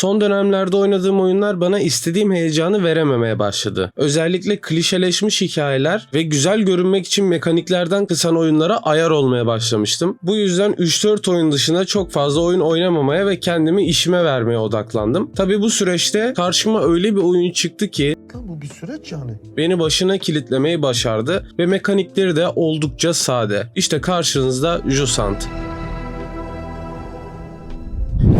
Son dönemlerde oynadığım oyunlar bana istediğim heyecanı verememeye başladı. Özellikle klişeleşmiş hikayeler ve güzel görünmek için mekaniklerden kısan oyunlara ayar olmaya başlamıştım. Bu yüzden 3-4 oyun dışında çok fazla oyun oynamamaya ve kendimi işime vermeye odaklandım. Tabi bu süreçte karşıma öyle bir oyun çıktı ki bu bir süreç yani. beni başına kilitlemeyi başardı ve mekanikleri de oldukça sade. İşte karşınızda Jusant.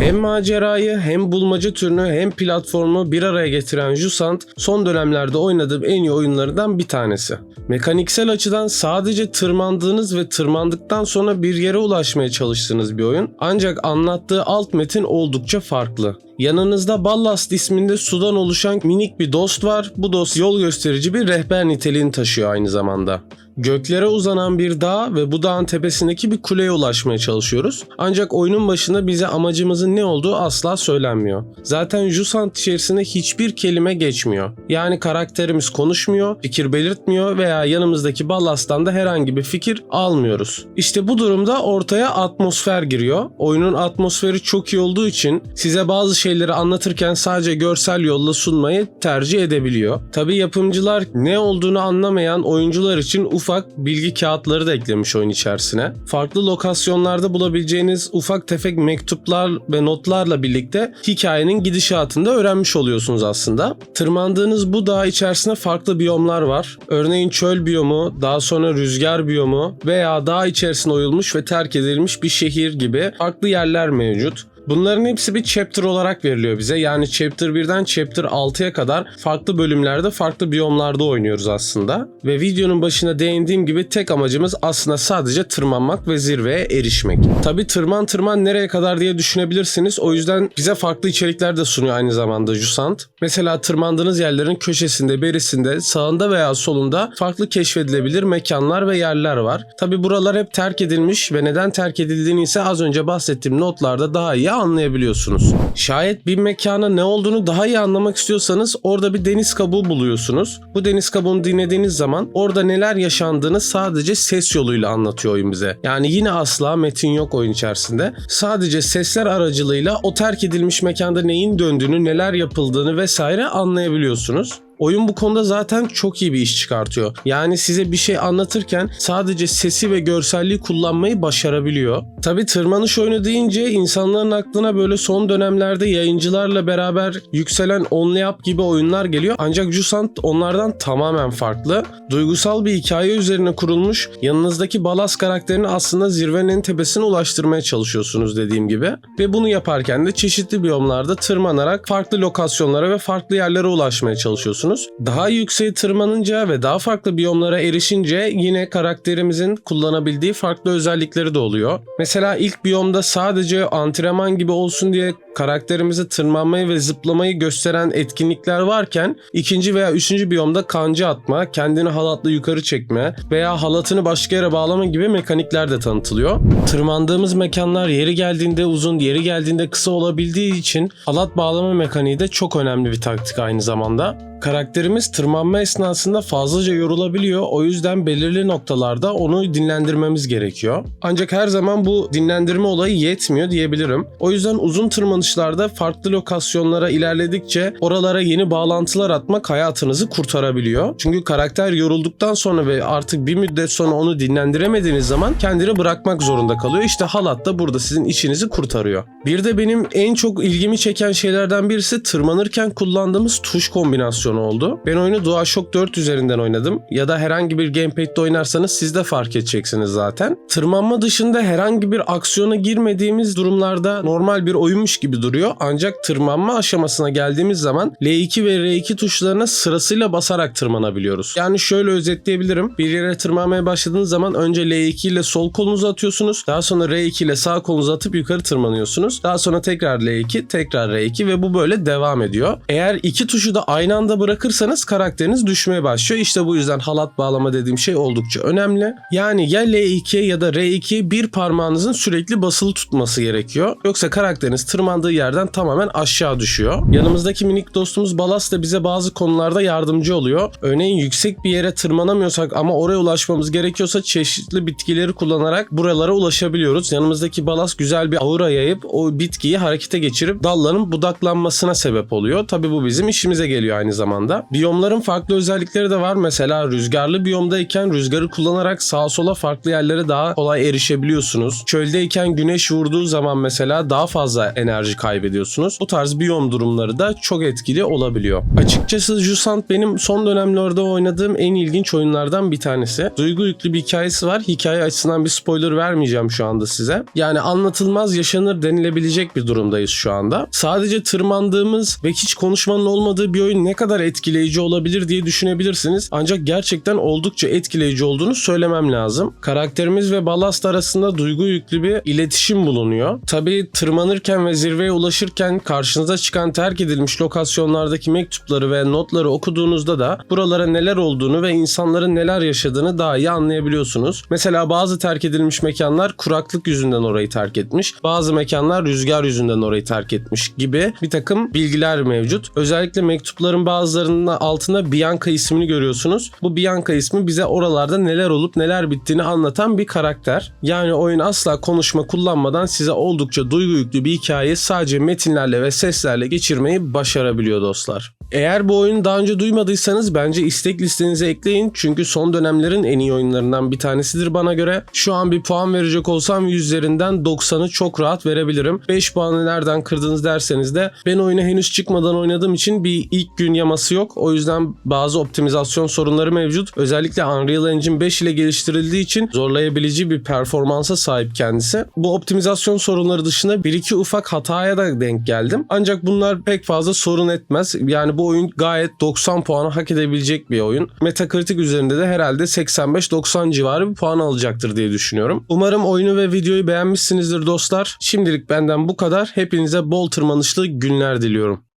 Hem macerayı hem bulmaca türünü hem platformu bir araya getiren Jusant son dönemlerde oynadığım en iyi oyunlarından bir tanesi. Mekaniksel açıdan sadece tırmandığınız ve tırmandıktan sonra bir yere ulaşmaya çalıştığınız bir oyun. Ancak anlattığı alt metin oldukça farklı. Yanınızda Ballast isminde sudan oluşan minik bir dost var. Bu dost yol gösterici bir rehber niteliğini taşıyor aynı zamanda. Göklere uzanan bir dağ ve bu dağın tepesindeki bir kuleye ulaşmaya çalışıyoruz. Ancak oyunun başında bize amacımızın ne olduğu asla söylenmiyor. Zaten Jusant içerisinde hiçbir kelime geçmiyor. Yani karakterimiz konuşmuyor, fikir belirtmiyor veya yanımızdaki ballasttan da herhangi bir fikir almıyoruz. İşte bu durumda ortaya atmosfer giriyor. Oyunun atmosferi çok iyi olduğu için size bazı şeyleri anlatırken sadece görsel yolla sunmayı tercih edebiliyor. Tabi yapımcılar ne olduğunu anlamayan oyuncular için ufak bilgi kağıtları da eklemiş oyun içerisine. Farklı lokasyonlarda bulabileceğiniz ufak tefek mektuplar ve notlarla birlikte hikayenin gidişatını da öğrenmiş oluyorsunuz aslında. Tırmandığınız bu dağ içerisinde farklı biyomlar var. Örneğin çöl biyomu, daha sonra rüzgar biyomu veya dağ içerisinde oyulmuş ve terk edilmiş bir şehir gibi farklı yerler mevcut. Bunların hepsi bir chapter olarak veriliyor bize. Yani chapter 1'den chapter 6'ya kadar farklı bölümlerde farklı biyomlarda oynuyoruz aslında. Ve videonun başına değindiğim gibi tek amacımız aslında sadece tırmanmak ve zirveye erişmek. Tabi tırman tırman nereye kadar diye düşünebilirsiniz. O yüzden bize farklı içerikler de sunuyor aynı zamanda Jusant. Mesela tırmandığınız yerlerin köşesinde, berisinde, sağında veya solunda farklı keşfedilebilir mekanlar ve yerler var. Tabi buralar hep terk edilmiş ve neden terk edildiğini ise az önce bahsettiğim notlarda daha iyi anlayabiliyorsunuz. Şayet bir mekana ne olduğunu daha iyi anlamak istiyorsanız orada bir deniz kabuğu buluyorsunuz. Bu deniz kabuğunu dinlediğiniz zaman orada neler yaşandığını sadece ses yoluyla anlatıyor oyun bize. Yani yine asla metin yok oyun içerisinde. Sadece sesler aracılığıyla o terk edilmiş mekanda neyin döndüğünü, neler yapıldığını vesaire anlayabiliyorsunuz. Oyun bu konuda zaten çok iyi bir iş çıkartıyor. Yani size bir şey anlatırken sadece sesi ve görselliği kullanmayı başarabiliyor. Tabi tırmanış oyunu deyince insanların aklına böyle son dönemlerde yayıncılarla beraber yükselen Only Up gibi oyunlar geliyor. Ancak Jusant onlardan tamamen farklı. Duygusal bir hikaye üzerine kurulmuş yanınızdaki Balas karakterini aslında zirvenin en tepesine ulaştırmaya çalışıyorsunuz dediğim gibi. Ve bunu yaparken de çeşitli biyomlarda tırmanarak farklı lokasyonlara ve farklı yerlere ulaşmaya çalışıyorsunuz. Daha yükseğe tırmanınca ve daha farklı biyomlara erişince yine karakterimizin kullanabildiği farklı özellikleri de oluyor. Mesela ilk biyomda sadece antrenman gibi olsun diye karakterimize tırmanmayı ve zıplamayı gösteren etkinlikler varken ikinci veya üçüncü biyomda kanca atma, kendini halatla yukarı çekme veya halatını başka yere bağlama gibi mekanikler de tanıtılıyor. Tırmandığımız mekanlar yeri geldiğinde uzun, yeri geldiğinde kısa olabildiği için halat bağlama mekaniği de çok önemli bir taktik aynı zamanda. Karakterimiz tırmanma esnasında fazlaca yorulabiliyor. O yüzden belirli noktalarda onu dinlendirmemiz gerekiyor. Ancak her zaman bu dinlendirme olayı yetmiyor diyebilirim. O yüzden uzun tırmanışlarda farklı lokasyonlara ilerledikçe oralara yeni bağlantılar atmak hayatınızı kurtarabiliyor. Çünkü karakter yorulduktan sonra ve artık bir müddet sonra onu dinlendiremediğiniz zaman kendini bırakmak zorunda kalıyor. İşte halat da burada sizin işinizi kurtarıyor. Bir de benim en çok ilgimi çeken şeylerden birisi tırmanırken kullandığımız tuş kombinasyonu oldu. Ben oyunu DualShock 4 üzerinden oynadım ya da herhangi bir gamepad'de oynarsanız siz de fark edeceksiniz zaten. Tırmanma dışında herhangi bir aksiyona girmediğimiz durumlarda normal bir oyunmuş gibi duruyor. Ancak tırmanma aşamasına geldiğimiz zaman L2 ve R2 tuşlarına sırasıyla basarak tırmanabiliyoruz. Yani şöyle özetleyebilirim. Bir yere tırmanmaya başladığınız zaman önce L2 ile sol kolunuzu atıyorsunuz. Daha sonra R2 ile sağ kolunuzu atıp yukarı tırmanıyorsunuz. Daha sonra tekrar L2, tekrar R2 ve bu böyle devam ediyor. Eğer iki tuşu da aynı anda bırakırsanız karakteriniz düşmeye başlıyor. İşte bu yüzden halat bağlama dediğim şey oldukça önemli. Yani ya L2 ya da R2 bir parmağınızın sürekli basılı tutması gerekiyor. Yoksa karakteriniz tırmandığı tırmandığı yerden tamamen aşağı düşüyor. Yanımızdaki minik dostumuz Balas da bize bazı konularda yardımcı oluyor. Örneğin yüksek bir yere tırmanamıyorsak ama oraya ulaşmamız gerekiyorsa çeşitli bitkileri kullanarak buralara ulaşabiliyoruz. Yanımızdaki Balas güzel bir aura yayıp o bitkiyi harekete geçirip dalların budaklanmasına sebep oluyor. Tabi bu bizim işimize geliyor aynı zamanda. Biyomların farklı özellikleri de var. Mesela rüzgarlı biyomdayken rüzgarı kullanarak sağa sola farklı yerlere daha kolay erişebiliyorsunuz. Çöldeyken güneş vurduğu zaman mesela daha fazla enerji kaybediyorsunuz. Bu tarz biyom durumları da çok etkili olabiliyor. Açıkçası Jusant benim son dönemlerde oynadığım en ilginç oyunlardan bir tanesi. Duygu yüklü bir hikayesi var. Hikaye açısından bir spoiler vermeyeceğim şu anda size. Yani anlatılmaz yaşanır denilebilecek bir durumdayız şu anda. Sadece tırmandığımız ve hiç konuşmanın olmadığı bir oyun ne kadar etkileyici olabilir diye düşünebilirsiniz. Ancak gerçekten oldukça etkileyici olduğunu söylemem lazım. Karakterimiz ve Ballast arasında duygu yüklü bir iletişim bulunuyor. Tabii tırmanırken ve zirveye ulaşırken karşınıza çıkan terk edilmiş lokasyonlardaki mektupları ve notları okuduğunuzda da buralara neler olduğunu ve insanların neler yaşadığını daha iyi anlayabiliyorsunuz. Mesela bazı terk edilmiş mekanlar kuraklık yüzünden orayı terk etmiş. Bazı mekanlar rüzgar yüzünden orayı terk etmiş gibi bir takım bilgiler mevcut. Özellikle mektupların bazılarının altında Bianca ismini görüyorsunuz. Bu Bianca ismi bize oralarda neler olup neler bittiğini anlatan bir karakter. Yani oyun asla konuşma kullanmadan size oldukça duygu yüklü bir hikayeyi sadece metinlerle ve seslerle geçirmeyi başarabiliyor dostlar. Eğer bu oyunu daha önce duymadıysanız bence istek listenize ekleyin çünkü son dönemlerin en iyi oyunlarından bir tanesidir bana göre. Şu an bir puan verecek olsam 100 üzerinden 90'ı çok rahat verebilirim. 5 puanı nereden kırdınız derseniz de ben oyunu henüz çıkmadan oynadığım için bir ilk gün yaması yok. O yüzden bazı optimizasyon sorunları mevcut. Özellikle Unreal Engine 5 ile geliştirildiği için zorlayabileceği bir performansa sahip kendisi. Bu optimizasyon sorunları dışında bir iki ufak hataya da denk geldim. Ancak bunlar pek fazla sorun etmez. Yani bu oyun gayet 90 puanı hak edebilecek bir oyun. Metacritic üzerinde de herhalde 85-90 civarı bir puan alacaktır diye düşünüyorum. Umarım oyunu ve videoyu beğenmişsinizdir dostlar. Şimdilik benden bu kadar. Hepinize bol tırmanışlı günler diliyorum.